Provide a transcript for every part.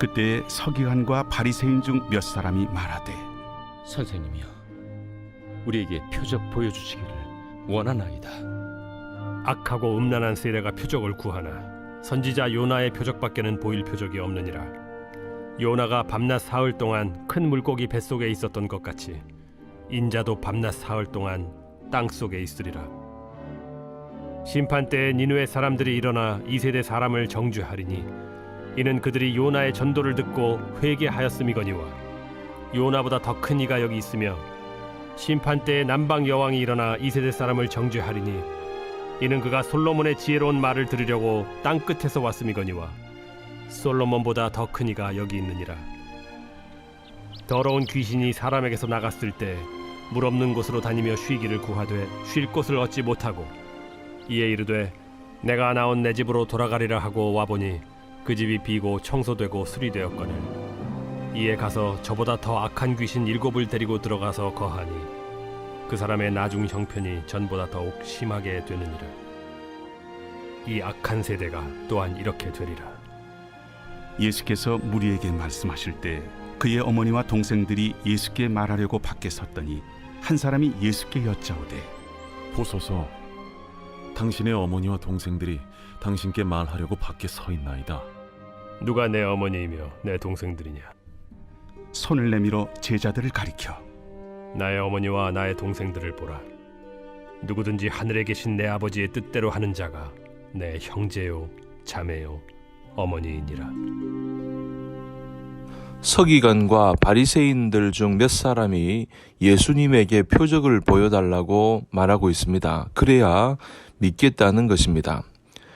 그때 서기관과 바리새인 중 몇 사람이 말하되 선생님이여 우리에게 표적 보여주시기를 원하나이다. 악하고 음란한 세대가 표적을 구하나 선지자 요나의 표적밖에는 보일 표적이 없느니라. 요나가 밤낮 사흘 동안 큰 물고기 뱃속에 있었던 것 같이 인자도 밤낮 사흘 동안 땅 속에 있으리라. 심판 때에 니누의 사람들이 일어나 이 세대 사람을 정죄하리니 이는 그들이 요나의 전도를 듣고 회개하였음이거니와 요나보다 더 큰 이가 여기 있으며 심판 때에 남방 여왕이 일어나 이 세대 사람을 정죄하리니 이는 그가 솔로몬의 지혜로운 말을 들으려고 땅 끝에서 왔음이거니와 솔로몬보다 더 큰 이가 여기 있느니라. 더러운 귀신이 사람에게서 나갔을 때 물 없는 곳으로 다니며 쉬기를 구하되 쉴 곳을 얻지 못하고 이에 이르되 내가 나온 내 집으로 돌아가리라 하고 와보니 그 집이 비고 청소되고 수리되었거늘 이에 가서 저보다 더 악한 귀신 일곱을 데리고 들어가서 거하니 그 사람의 나중 형편이 전보다 더욱 심하게 되느니라. 이 악한 세대가 또한 이렇게 되리라. 예수께서 무리에게 말씀하실 때 그의 어머니와 동생들이 예수께 말하려고 밖에 섰더니 한 사람이 예수께 여짜오되 보소서 당신의 어머니와 동생들이 당신께 말하려고 밖에 서 있나이다. 누가 내 어머니이며 내 동생들이냐? 손을 내밀어 제자들을 가리켜 나의 어머니와 나의 동생들을 보라. 누구든지 하늘에 계신 내 아버지의 뜻대로 하는 자가 내 형제요, 자매요, 어머니이니라. 서기관과 바리새인들 중 몇 사람이 예수님에게 표적을 보여달라고 말하고 있습니다. 그래야 믿겠다는 것입니다.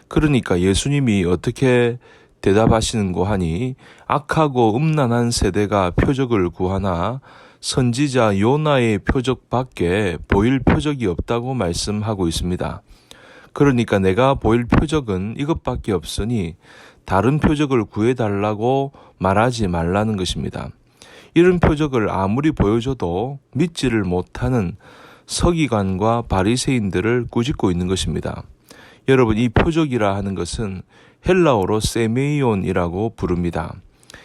그러니까 예수님이 어떻게 대답하시는 고 하니 악하고 음란한 세대가 표적을 구하나 선지자 요나의 표적밖에 보일 표적이 없다고 말씀하고 있습니다. 그러니까 내가 보일 표적은 이것밖에 없으니 다른 표적을 구해달라고 말하지 말라는 것입니다. 이런 표적을 아무리 보여줘도 믿지를 못하는 서기관과 바리새인들을 꾸짖고 있는 것입니다. 여러분 이 표적이라 하는 것은 헬라어로 세메이온이라고 부릅니다.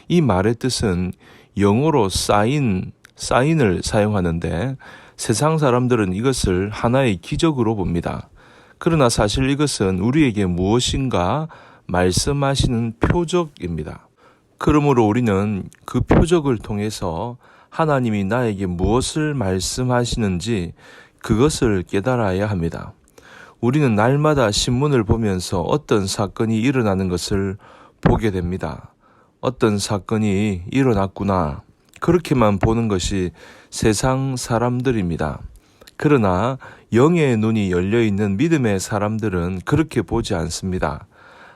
이 말의 뜻은 영어로 사인, 사인을 사용하는데 세상 사람들은 이것을 하나의 기적으로 봅니다. 그러나 사실 이것은 우리에게 무엇인가 말씀하시는 표적입니다. 그러므로 우리는 그 표적을 통해서 하나님이 나에게 무엇을 말씀하시는지 그것을 깨달아야 합니다. 우리는 날마다 신문을 보면서 어떤 사건이 일어나는 것을 보게 됩니다. 어떤 사건이 일어났구나. 그렇게만 보는 것이 세상 사람들입니다. 그러나 영의 눈이 열려 있는 믿음의 사람들은 그렇게 보지 않습니다.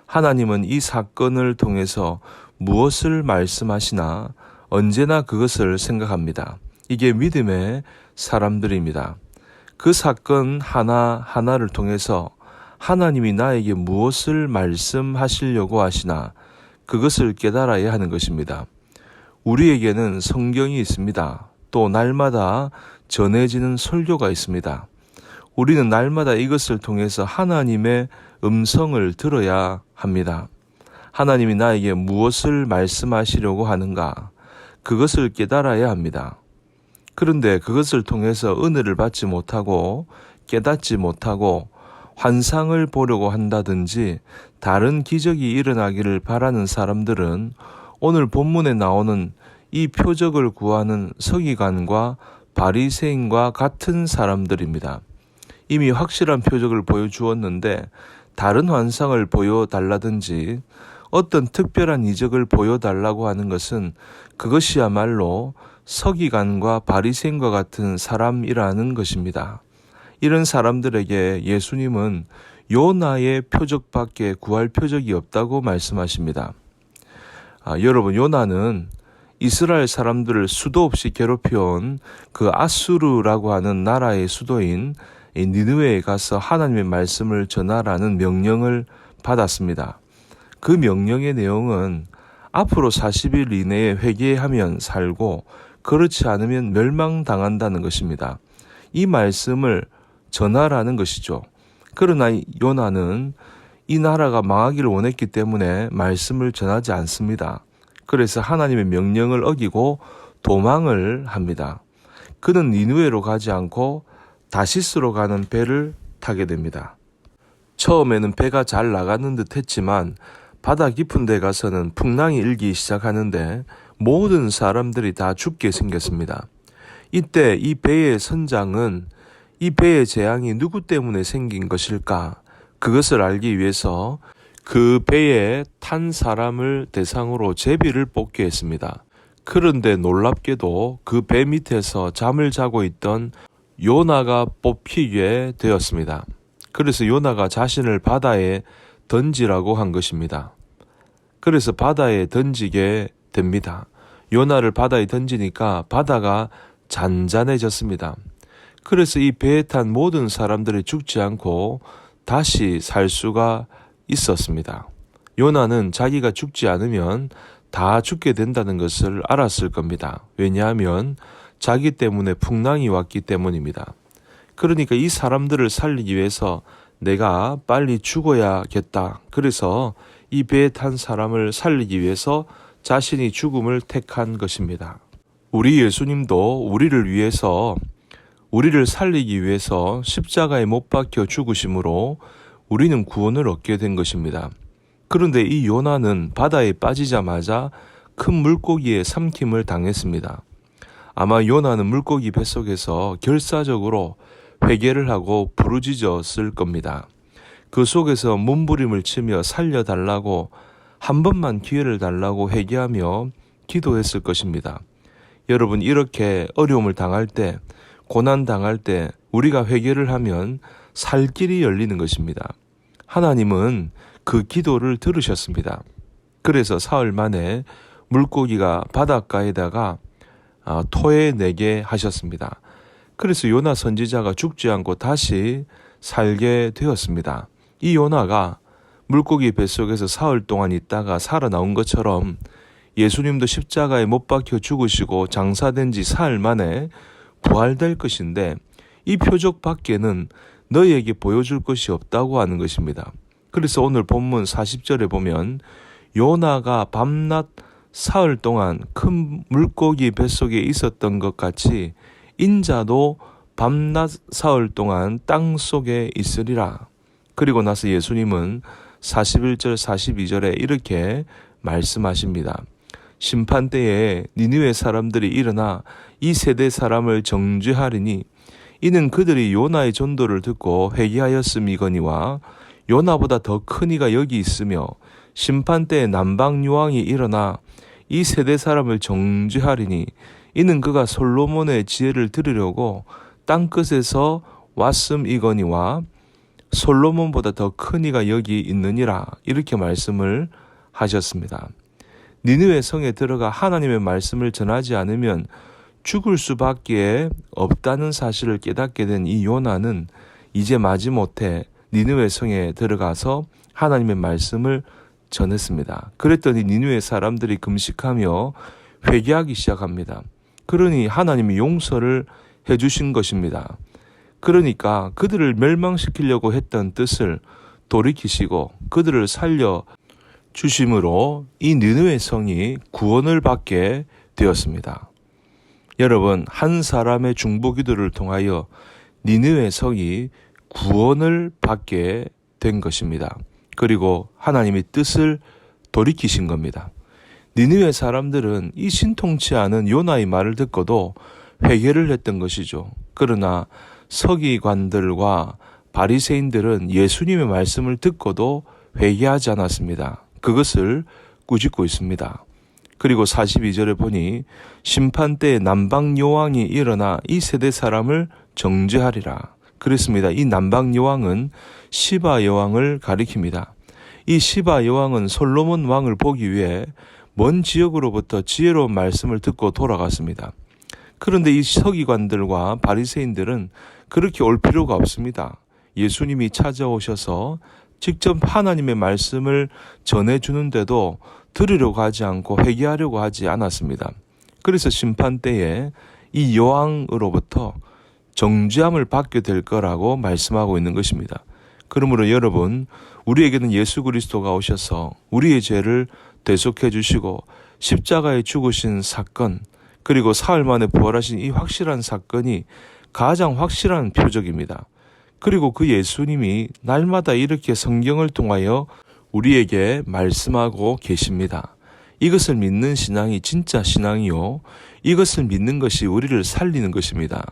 하나님은 이 사건을 통해서 무엇을 말씀하시나 언제나 그것을 생각합니다. 이게 믿음의 사람들입니다. 그 사건 하나하나를 통해서 하나님이 나에게 무엇을 말씀하시려고 하시나 그것을 깨달아야 하는 것입니다. 우리에게는 성경이 있습니다. 또 날마다 전해지는 설교가 있습니다. 우리는 날마다 이것을 통해서 하나님의 음성을 들어야 합니다. 하나님이 나에게 무엇을 말씀하시려고 하는가? 그것을 깨달아야 합니다. 그런데 그것을 통해서 은혜를 받지 못하고 깨닫지 못하고 환상을 보려고 한다든지 다른 기적이 일어나기를 바라는 사람들은 오늘 본문에 나오는 이 표적을 구하는 서기관과 바리새인과 같은 사람들입니다. 이미 확실한 표적을 보여주었는데 다른 환상을 보여달라든지 어떤 특별한 이적을 보여달라고 하는 것은 그것이야말로 서기관과 바리새인과 같은 사람이라는 것입니다. 이런 사람들에게 예수님은 요나의 표적밖에 구할 표적이 없다고 말씀하십니다. 아, 여러분 요나는 이스라엘 사람들을 수도 없이 괴롭혀온 그 아수르라고 하는 나라의 수도인 이 니느웨에 가서 하나님의 말씀을 전하라는 명령을 받았습니다. 그 명령의 내용은 앞으로 40일 이내에 회개하면 살고 그렇지 않으면 멸망당한다는 것입니다. 이 말씀을 전하라는 것이죠. 그러나 요나는 이 나라가 망하기를 원했기 때문에 말씀을 전하지 않습니다. 그래서 하나님의 명령을 어기고 도망을 합니다. 그는 니누에로 가지 않고 다시스로 가는 배를 타게 됩니다. 처음에는 배가 잘 나가는 듯 했지만 바다 깊은 데 가서는 풍랑이 일기 시작하는데 모든 사람들이 다 죽게 생겼습니다. 이때 이 배의 선장은 이 배의 재앙이 누구 때문에 생긴 것일까? 그것을 알기 위해서 그 배에 탄 사람을 대상으로 제비를 뽑게 했습니다. 그런데 놀랍게도 그 배 밑에서 잠을 자고 있던 요나가 뽑히게 되었습니다. 그래서 요나가 자신을 바다에 던지라고 한 것입니다. 그래서 바다에 던지게 됩니다. 요나를 바다에 던지니까 바다가 잔잔해졌습니다. 그래서 이 배에 탄 모든 사람들이 죽지 않고 다시 살 수가 있었습니다. 요나는 자기가 죽지 않으면 다 죽게 된다는 것을 알았을 겁니다. 왜냐하면 자기 때문에 풍랑이 왔기 때문입니다. 그러니까 이 사람들을 살리기 위해서 내가 빨리 죽어야겠다. 그래서 이 배에 탄 사람을 살리기 위해서 자신이 죽음을 택한 것입니다. 우리 예수님도 우리를 위해서 우리를 살리기 위해서 십자가에 못 박혀 죽으심으로 우리는 구원을 얻게 된 것입니다. 그런데 이 요나는 바다에 빠지자마자 큰 물고기에 삼킴을 당했습니다. 아마 요나는 물고기 뱃속에서 결사적으로 회개를 하고 부르짖었을 겁니다. 그 속에서 몸부림을 치며 살려달라고 한 번만 기회를 달라고 회개하며 기도했을 것입니다. 여러분 이렇게 어려움을 당할 때 고난 당할 때 우리가 회개를 하면 살 길이 열리는 것입니다. 하나님은 그 기도를 들으셨습니다. 그래서 사흘 만에 물고기가 바닷가에다가 아, 토해 내게 하셨습니다. 그래서 요나 선지자가 죽지 않고 다시 살게 되었습니다. 이 요나가 물고기 뱃속에서 사흘 동안 있다가 살아나온 것처럼 예수님도 십자가에 못 박혀 죽으시고 장사된 지 사흘 만에 부활될 것인데 이 표적 밖에는 너희에게 보여줄 것이 없다고 하는 것입니다. 그래서 오늘 본문 40절에 보면 요나가 밤낮 사흘 동안 큰 물고기 뱃속에 있었던 것 같이 인자도 밤낮 사흘 동안 땅 속에 있으리라. 그리고 나서 예수님은 41절 42절에 이렇게 말씀하십니다. 심판 때에 니느웨 사람들이 일어나 이 세대 사람을 정죄하리니 이는 그들이 요나의 전도를 듣고 회개하였음이거니와 요나보다 더 큰 이가 여기 있으며 심판 때에 남방 유황이 일어나 이 세대 사람을 정죄하리니 이는 그가 솔로몬의 지혜를 들으려고 땅 끝에서 왔음이거니와 솔로몬보다 더 큰 이가 여기 있느니라 이렇게 말씀을 하셨습니다. 니느웨 성에 들어가 하나님의 말씀을 전하지 않으면 죽을 수밖에 없다는 사실을 깨닫게 된 이 요나는 이제 마지못해 니느웨 성에 들어가서 하나님의 말씀을 전했습니다. 그랬더니 니느웨 사람들이 금식하며 회개하기 시작합니다. 그러니 하나님이 용서를 해 주신 것입니다. 그러니까 그들을 멸망시키려고 했던 뜻을 돌이키시고 그들을 살려 주심으로 이 느느의 성이 구원을 받게 되었습니다. 여러분 한 사람의 중보 기도를 통하여 니느의 성이 구원을 받게 된 것입니다. 그리고 하나님의 뜻을 돌이키신 겁니다. 니느웨 사람들은 이 신통치 않은 요나의 말을 듣고도 회개를 했던 것이죠. 그러나 서기관들과 바리새인들은 예수님의 말씀을 듣고도 회개하지 않았습니다. 그것을 꾸짖고 있습니다. 그리고 42절에 보니 심판 때 남방 여왕이 일어나 이 세대 사람을 정죄하리라. 그랬습니다. 이 남방 여왕은 시바 여왕을 가리킵니다. 이 시바 여왕은 솔로몬 왕을 보기 위해 먼 지역으로부터 지혜로운 말씀을 듣고 돌아갔습니다. 그런데 이 서기관들과 바리새인들은 그렇게 올 필요가 없습니다. 예수님이 찾아오셔서 직접 하나님의 말씀을 전해 주는데도 들으려고 하지 않고 회개하려고 하지 않았습니다. 그래서 심판 때에 이 여왕으로부터 정죄함을 받게 될 거라고 말씀하고 있는 것입니다. 그러므로 여러분, 우리에게는 예수 그리스도가 오셔서 우리의 죄를 대속해 주시고 십자가에 죽으신 사건, 그리고 사흘 만에 부활하신 이 확실한 사건이 가장 확실한 표적입니다. 그리고 그 예수님이 날마다 이렇게 성경을 통하여 우리에게 말씀하고 계십니다. 이것을 믿는 신앙이 진짜 신앙이요. 이것을 믿는 것이 우리를 살리는 것입니다.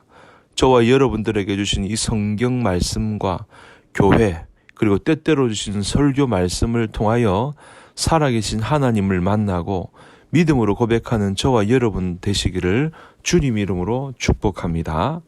저와 여러분들에게 주신 이 성경 말씀과 교회, 그리고 때때로 주신 설교 말씀을 통하여 살아계신 하나님을 만나고 믿음으로 고백하는 저와 여러분 되시기를 주님 이름으로 축복합니다.